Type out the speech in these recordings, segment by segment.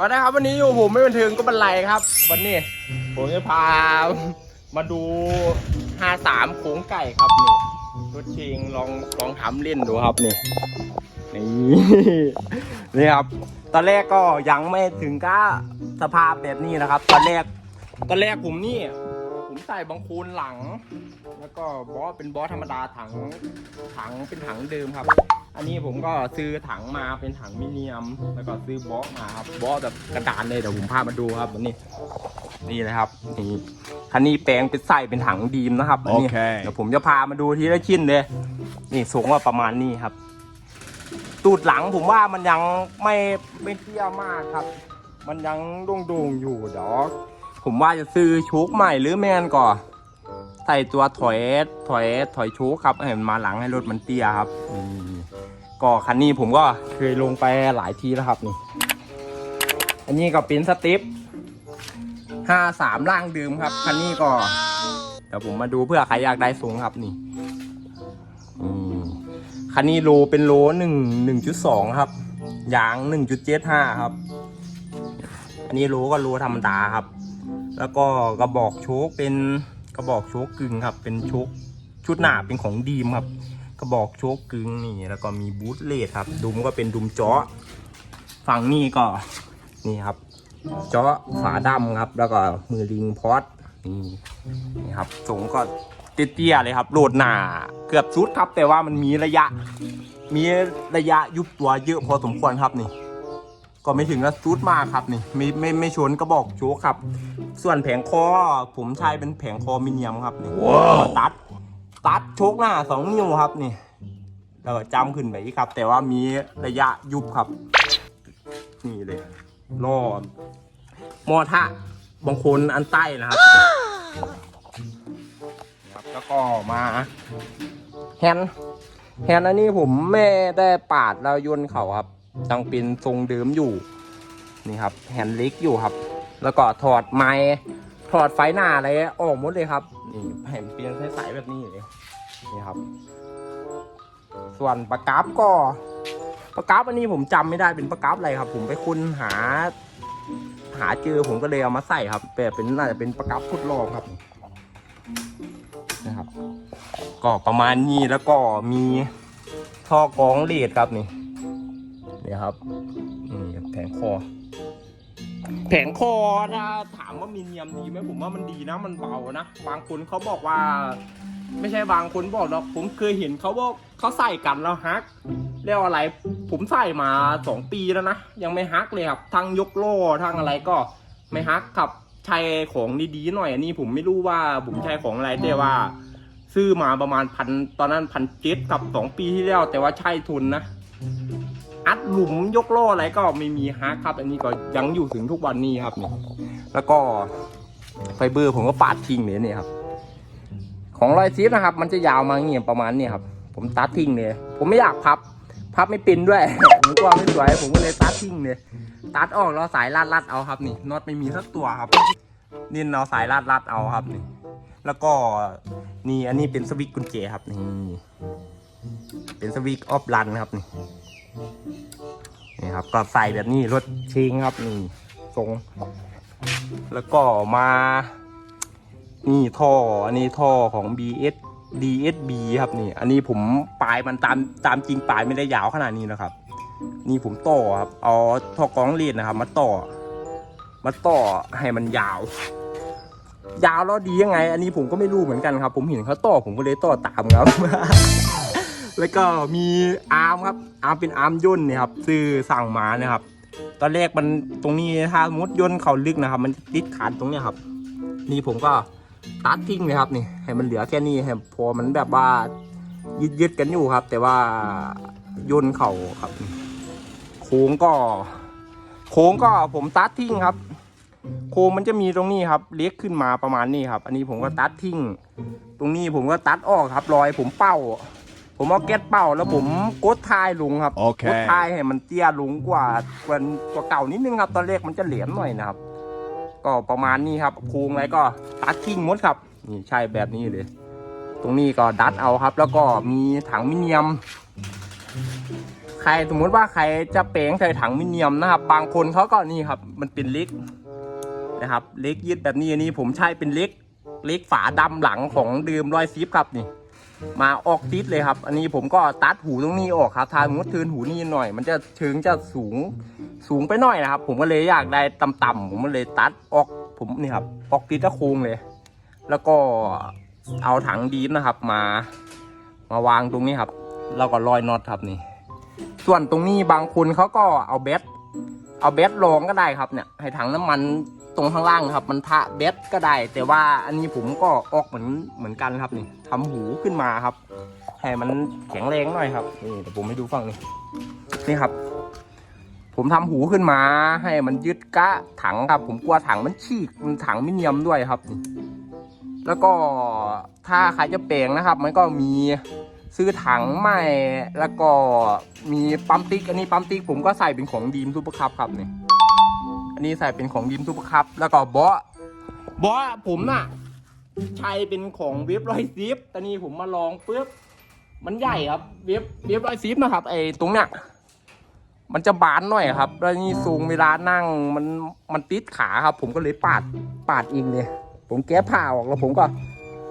วันนี้ครับวันนี้อยู่ผมไม่บันเทิงก็บันไลครับ วันนี้ ผมจะพามาดู 53โค้งไก่ครับนี่รถชิงลองลองทำเล่นดูครับนี่นี่นี่ครับ ตอนแรกก็ยังไม่ถึงก็สภาพแบบนี้นะครับ ตอนแรกตอนแรกผมนี่ ใส่บังคูนหลัง แล้วก็บอสเป็นบอสธรรมดาถังถังเป็นถังเดิมครับ อันนี้ผมก็ซื้อถังมาเป็นถังมิเนียม แล้วก็ซื้อบอสมาครับบอสแบบกระดานเลยเดี๋ยวผมพามาดูครับวันนี้นี่เลยครับนี่คันนี้แปลงเป็นใส่เป็นถังดีมนะครับอันนี้โอเคเดี๋ยวผมจะพามาดูทีละชิ้นเลย นี่สูงว่าประมาณนี้ครับ ตูดหลังผมว่ามันยังไม่ไม่เตี้ยมากครับ มันยังโด่งๆอยู่เดี๋ยว ผมว่าจะซื้อโชคใหม่หรือแมนก่อนใส่ตัวถอยถอยถอยโชคครับให้มันมาหลังให้รถมันเตี้ยครับนี่ก็คันนี้ผมก็เคยลงไปหลายทีแล้วครับนี่ อันนี้ก็เป็นสเต็ปห้าสามล่างเดิมครับ คันนี้ก็เดี๋ยวผมมาดูเพื่อใครอยากได้สูงครับนี่อืมคันนี้โลเป็นโลหนึ่งหนึ่งจุดสองครับยางหนึ่งจุดเจ็ดห้าครับ อันนี้โลก็โลธรรมดาครับ แล้วก็กระบอกโชคเป็นกระบอกโชคกึ่งครับ เป็นโชคชุดหนาเป็นของดีมครับ กระบอกโชคกึ่งนี่แล้วก็มีบูทเลดครับ ดุมก็เป็นดุมจาะฝั่งนี้ก็นี่ครับจาะฝาดำครับ แล้วก็มือลิงพอดนี่นี่ครับสูงก็เตี้ยๆเลยครับโหลดหนาเกือบชุดครับ แต่ว่ามันมีระยะ มีระยะยุบตัวเยอะพอสมควรครับนี่ ก็ไม่ถึงกับชุดมากครับนี่ไม่ไม่ไม่ชนก็บอกโชกครับ ส่วนแผงคอผมใช้เป็นแผงคอมิเนียมครับนี่ตัด ตัดโชกหน้าสองนิ้วครับนี่แล้วก็จำขึ้นไปอีกครับ แต่ว่ามีระยะยุบครับ นี่เลยรอมอทะบางคนอันใต้นะครับครับแล้วก็มาแฮนด์แฮนด์อันนี้ผมไม่ได้ปาดแล้วยนต์เขาครับ ยังเป็นทรงเดิมอยู่ นี่ครับแฮนด์ล็กอยู่ครับ แล้วก็ถอดไม้ถอดไฟหน้าอะไรออกหมดเลยครับ นี่แผ่นเปลี่ยนใสๆแบบนี้เลยนี่ครับ ส่วนปากกราฟก็ปากกราฟอันนี้ผมจำไม่ได้เป็นปากกราฟอะไรครับ ผมไปค้นหา หาเจอผมก็เลยเอามาใส่ครับแต่เป็นน่าจะเป็นปากกราทดลองครับนะครับ ก็ประมาณนี้แล้วก็มีท่อกรองเลดครับนี่ นี่ครับนี่แผงคอ แผงคอถ้าถามว่ามีเนียมดีไหมผมว่ามันดีนะมันเบานะบางคนเขาบอกว่า ไม่ใช่บางคนบอกหรอกผมเคยเห็นเขาบอกเขาใส่กันแล้วฮักเรียกว่าอะไร ผมใส่มาสองปีแล้วนะยังไม่ฮักเลยครับทั้งยกโล่ทั้งอะไรก็ไม่ฮักครับใช้ของดีๆหน่อยอันนี้ผมไม่รู้ว่าผมใช้ของอะไรแต่ว่าซื้อมาประมาณพันตอนนั้นพันเจ็ดกับสองปีที่แล้ว แต่ว่าใช่ทุนนะ อัดหลุมยกโล่อะไรก็ไม่มีฮักครับ อันนี้ก็ยังอยู่ถึงทุกวันนี้ครับนี่แล้วก็ไฟเบอร์ผมก็ปาดทิ้งเลยเนี่ยครับ ของรอยซีฟนะครับ มันจะยาวมาเงี้ยประมาณนี้ครับ ผมตัดทิ้งเลยผมไม่อยากพับ พับไม่เป็นด้วยผมกลัวไม่สวยผมก็เลยตัดทิ้งเลยตัดออกแล้วสายรัดรัดเอาครับนี่น็อตไม่มีสักตัวครับนี่เราสายรัดรัดเอาครับนี่ แล้วก็นี่อันนี้เป็นสวิตช์กุญแจครับนี่เป็นสวิตช์ออฟรันครับนี่ ครับ ก็ใส่แบบนี้รถเชิงครับนี่ทรงแล้วก็มานี่ท่ออันนี้ท่อของ BS DSB ครับนี่ อันนี้ผมปลายมันตามตามจริงปลายไม่ได้ยาวขนาดนี้นะครับ นี่ผมต่อครับเอาท่อกรองเลนนะครับ มาต่อ มาต่อให้มันยาว ยาวแล้วดียังไง อันนี้ผมก็ไม่รู้เหมือนกันครับ ผมเห็นเขาต่อผมก็เลยต่อตามครับ แล้วก็มีอาร์มครับ อาร์มเป็นอาร์มย่นเนี่ยครับ ซื้อสั่งมานะครับ ตอนแรกมันตรงนี้ถ้าสมมติย่นเข่าลึกนะครับ มันติดขันตรงเนี้ยครับ นี่ผมก็ตัดทิ้งเลยครับนี่ ให้มันเหลือแค่นี้ให้พอมันแบบว่ายึดยึดๆกันอยู่ครับ แต่ว่าย่นเข่าครับ โค้งก็ โค้งก็ผมตัดทิ้งครับโค้งมันจะมีตรงนี้ครับ เล็กขึ้นมาประมาณนี้ครับ อันนี้ผมก็ตัดทิ้ง ตรงนี้ผมก็ตัดออกครับ รอยผมเป้า ผมเอาแก๊สเป้าแล้วผมกดทายลงครับโอเค กดทายให้มันเตี้ยลงกว่ากว่ากว่าเก่านิดนึงครับ ตอนแรกมันจะเหลวมหน่อยนะครับ ก็ประมาณนี้ครับโครงอะไรก็ตัดทิ้งหมดครับนี่ใช่แบบนี้เลย ตรงนี้ก็ดัดเอาครับ แล้วก็มีถังมิเนียม ใครสมมุติว่าใครจะเปลงใส่ถังมิเนียมนะครับ บางคนเขาก็นี่ครับ มันเป็นเล็กนะครับ เล็กยืดแบบนี้อันนี้ผมใช้เป็นเล็กเล็กฝาดำหลังของดื่มรอยซิปครับนี่ มาออกติดเลยครับ อันนี้ผมก็ตัดหูตรงนี้ออกครับถ้าสมมติทืนหูนี่หน่อย มันจะถึงจะสูงสูงไปหน่อยนะครับ ผมก็เลยอยากได้ต่ำๆผมก็เลยตัดออกผมนี่ครับออกติดตะโครงเลย แล้วก็เอาถังดีฟนะครับ มามาวางตรงนี้ครับ แล้วก็รอยน็อตครับนี่ ส่วนตรงนี้บางคนเขาก็เอาเบสเอาเบสรองก็ได้ครับเนี่ย ให้ถังน้ำมัน ตรงข้างล่างครับ มันทะเบสก็ได้ แต่ว่าอันนี้ผมก็ออกเหมือนเหมือนกันครับนี่ทำหูขึ้นมาครับให้มันแข็งแรงหน่อยครับนี่เดี๋ยวผมให้ดูฝั่งนี้นี่ครับ ผมทำหูขึ้นมา ให้มันยึดกะถังครับ ผมกลัวถังมันฉีกมันถังมิเนียมด้วยครับ แล้วก็ถ้าใครจะเปลงนะครับ มันก็มีซื้อถังใหม่แล้วก็มีปั๊มติ๊กอันนี้ปั๊มติ๊กผมก็ใส่เป็นของดีมซูเปอร์คัพครับนี่ อันนี้ใส่เป็นของดีมซูเปอร์คัพแล้วก็เบาะเบาะผมน่ะใช้เป็นของเว็บร้อยซิปแต่นี่ผมมาลองปุ๊บมันใหญ่ครับ เว็บเว็บร้อยซิปนะครับ ไอ้ตรงเนี้ยมันจะบานหน่อยครับ แล้วนี่สูงเวลานั่งมันมันติดขาครับ ผมก็เลยปาดปาดเองเลยผมแก้ผ้าออกแล้วผมก็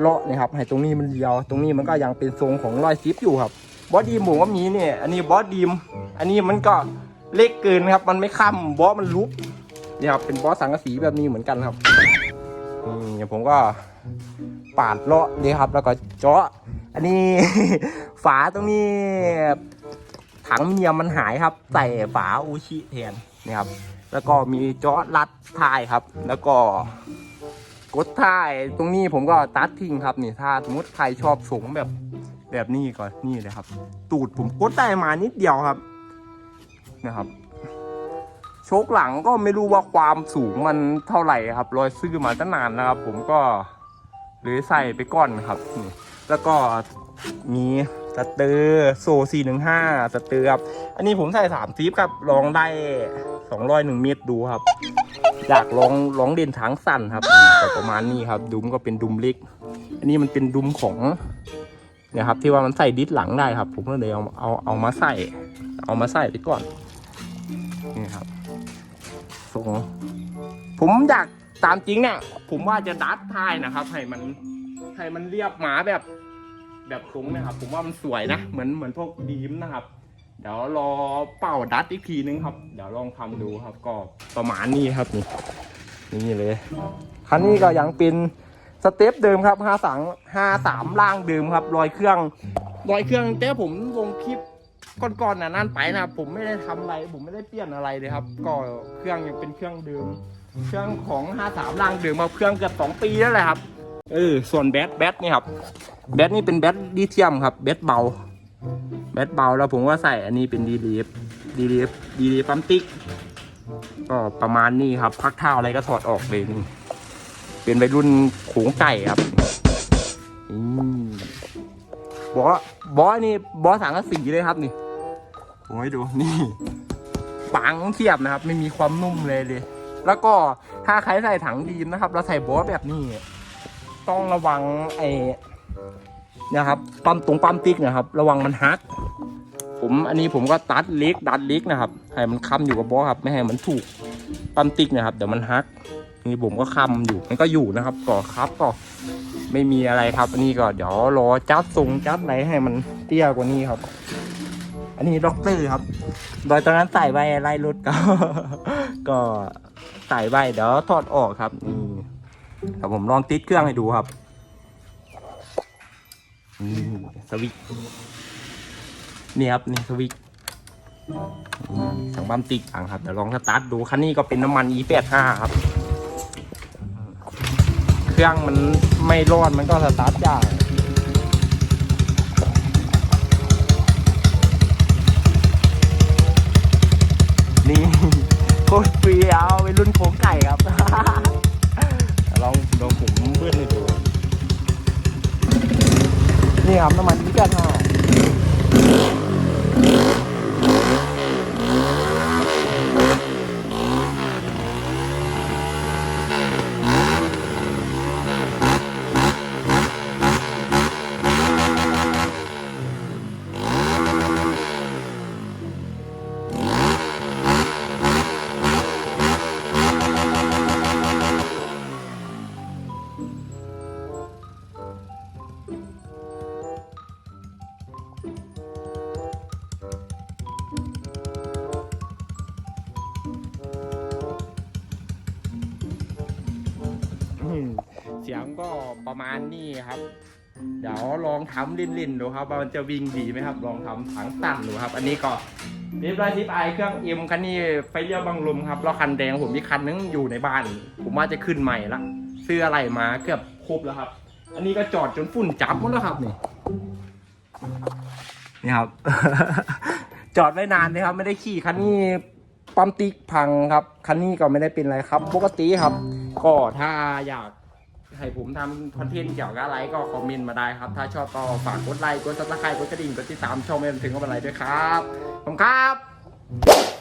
เลาะเนี่ยครับให้ตรงนี้มันเดียว ตรงนี้มันก็ยังเป็นทรงของรอยซิปอยู่ครับ บอสดีมผมก็มีเนี่ย อันนี้บอสดีม อันนี้มันก็เล็กเกินครับ มันไม่ค้ำบอสมันลุก เนี่ยครับเป็นบอสสังกะสีแบบนี้เหมือนกันครับเนี่ผมก็ปาดเลาะนี่ครับ แล้วก็เจาะ อันนี้ ฝาตรงนี้ถังเนียมมันหายครับ ใส่ฝาอูชิแทนนี่ครับ แล้วก็มีเจาะรัดท้ายครับ แล้วก็กดท้ายตรงนี้ผมก็ตัดทิ้งครับนี่ถ้าสมมติใครชอบสูงแบบแบบนี้ก็นี่เลยครับ ตูดผมกดได้มานิดเดียวครับนะครับ ชคหลังก็ไม่รู้ว่าความสูงมันเท่าไหร่ครับรอยซื้อมาตั้งนานนะครับ ผมก็เลยใส่ไปก่อนครับนี่แล้วก็มีสเตอร์โซสี่หนึ่งห้าสเตอร์ครับอันนี้ผมใส่สามซีฟครับลองได้สองร้อยหนึ่งเมตรดูครับอยากลองลองเด่นทางสั้นครับประมาณนี้ครับ ดุมก็เป็นดุมเล็ก อันนี้มันเป็นดุมของเนี่ยครับที่ว่ามันใส่ดิสหลังได้ครับ ผมก็เลยเอาเอาเอามาใส่ เอามาใส่ไปก่อน ทรงผมอยากตามจริงเนี่ย ผมว่าจะดัดท้ายนะครับ ให้มันให้มันเรียบหมาแบบ แบบตรงนะครับ ผมว่ามันสวยนะ เหมือนเหมือนพวกดีมนะครับ เดี๋ยวรอเป่าดัดอีกทีนึงครับ เดี๋ยวลองทำดูครับ ก็ประมาณนี้ครับนี่นี่เลย คันนี้ก็ยังเป็นสเต็ปเดิมครับห้าสังห้าสามล่างเดิมครับ รอยเครื่อง รอยเครื่องแต่ผมลงคลิป ก่อนๆนะนั่นไปนะผมไม่ได้ทำอะไร ผมไม่ได้เปลี่ยนอะไรเลยครับ ก็เครื่องยังเป็นเครื่องเดิม เครื่องของห้าสามล่างเดิมมาเครื่องเกือบสองปีแล้วแหละครับ เออ ส่วนแบตแบตนี่ครับ แบตนี่เป็นแบตลิเธียมครับ แบตเบา แบตเบาแล้วผมก็ใส่อันนี้เป็นดีลีฟดีลีฟดีลีฟปั๊มติ๊ก ก็ประมาณนี้ครับ พักเท้าอะไรก็ถอดออกเลยนี่เป็นวัยรุ่นโขงไก่ครับอืมบอสบอสนี่บอสสังกะสีเลยครับนี่ ผมให้ดูนี่ปังเทียบนะครับ ไม่มีความนุ่มเลยเลย แล้วก็ถ้าใครใส่ถังดีมนะครับ เราใส่บอสแบบนี้ ต้องระวังไอ้นะครับปั๊มตรงปั๊มติ๊กนะครับ ระวังมันฮัก ผมอันนี้ผมก็ตัดเล็กดัดเล็กนะครับให้มันค้ำอยู่กับบอสครับ ไม่ให้มันถูกปั๊มติ๊กนะครับ เดี๋ยวมันฮักนี่ผมก็ค้ำอยู่มันก็อยู่นะครับก่อครับก็ไม่มีอะไรครับอันนี้ก็เดี๋ยวรอจัดทรงจัดอะไรให้มันเตี้ยกว่านี้ครับ อันนี้ด็อกเตอร์ครับโดยตอนนั้นใส่ไว้ไล่รถก็ ก็ใส่ไว้เดี๋ยวถอดออกครับนี่ครับผมลองติดเครื่องให้ดูครับนี่สวิตช์นี่ครับนี่สวิตช์สังบัมติกอ่างครับเดี๋ยวลองสตาร์ทดูคันนี้ก็เป็นน้ำมัน E85 ครับ เครื่องมันไม่ร้อนมันก็สตาร์ทยาก นี่โคตรเปรียวเป็นรุ่นโค้งไก่ครับ ลองลองผมเพื่อนเลยดูนี่ครับน้ำมัน E85 เสียงก็ประมาณนี้ครับ เดี๋ยวลองทำลินๆดูครับว่ามันจะวิ่งดีไหมครับ ลองทำถังตันดูครับ อันนี้ก็เรียบร้อยทิปไอเครื่องเอ็มคันนี้ไฟเลี้ยวบังลมครับแล้วคันแดงผมมีคันนึงอยู่ในบ้าน ผมว่าจะขึ้นใหม่ละซื้ออะไรมาเกือบครบแล้วครับ อันนี้ก็จอดจนฝุ่นจับหมดแล้วครับนี่นี่ครับ จอดไว้นานเลยครับ ไม่ได้ขี่คันนี้ปั๊มติ๊กพังครับ คันนี้ก็ไม่ได้เป็นอะไรครับ ปกติครับ ก็ถ้าอยาก ให้ผมทำคอนเทนต์เกี่ยวกับอะไรก็คอมเมนต์มาได้ครับ ถ้าชอบก็ฝากกดไลค์ กดซับสไครต์กดกระดิ่ง กดติดตามช่องเมนถึงกับอะไรด้วยครับ ขอบคุณครับ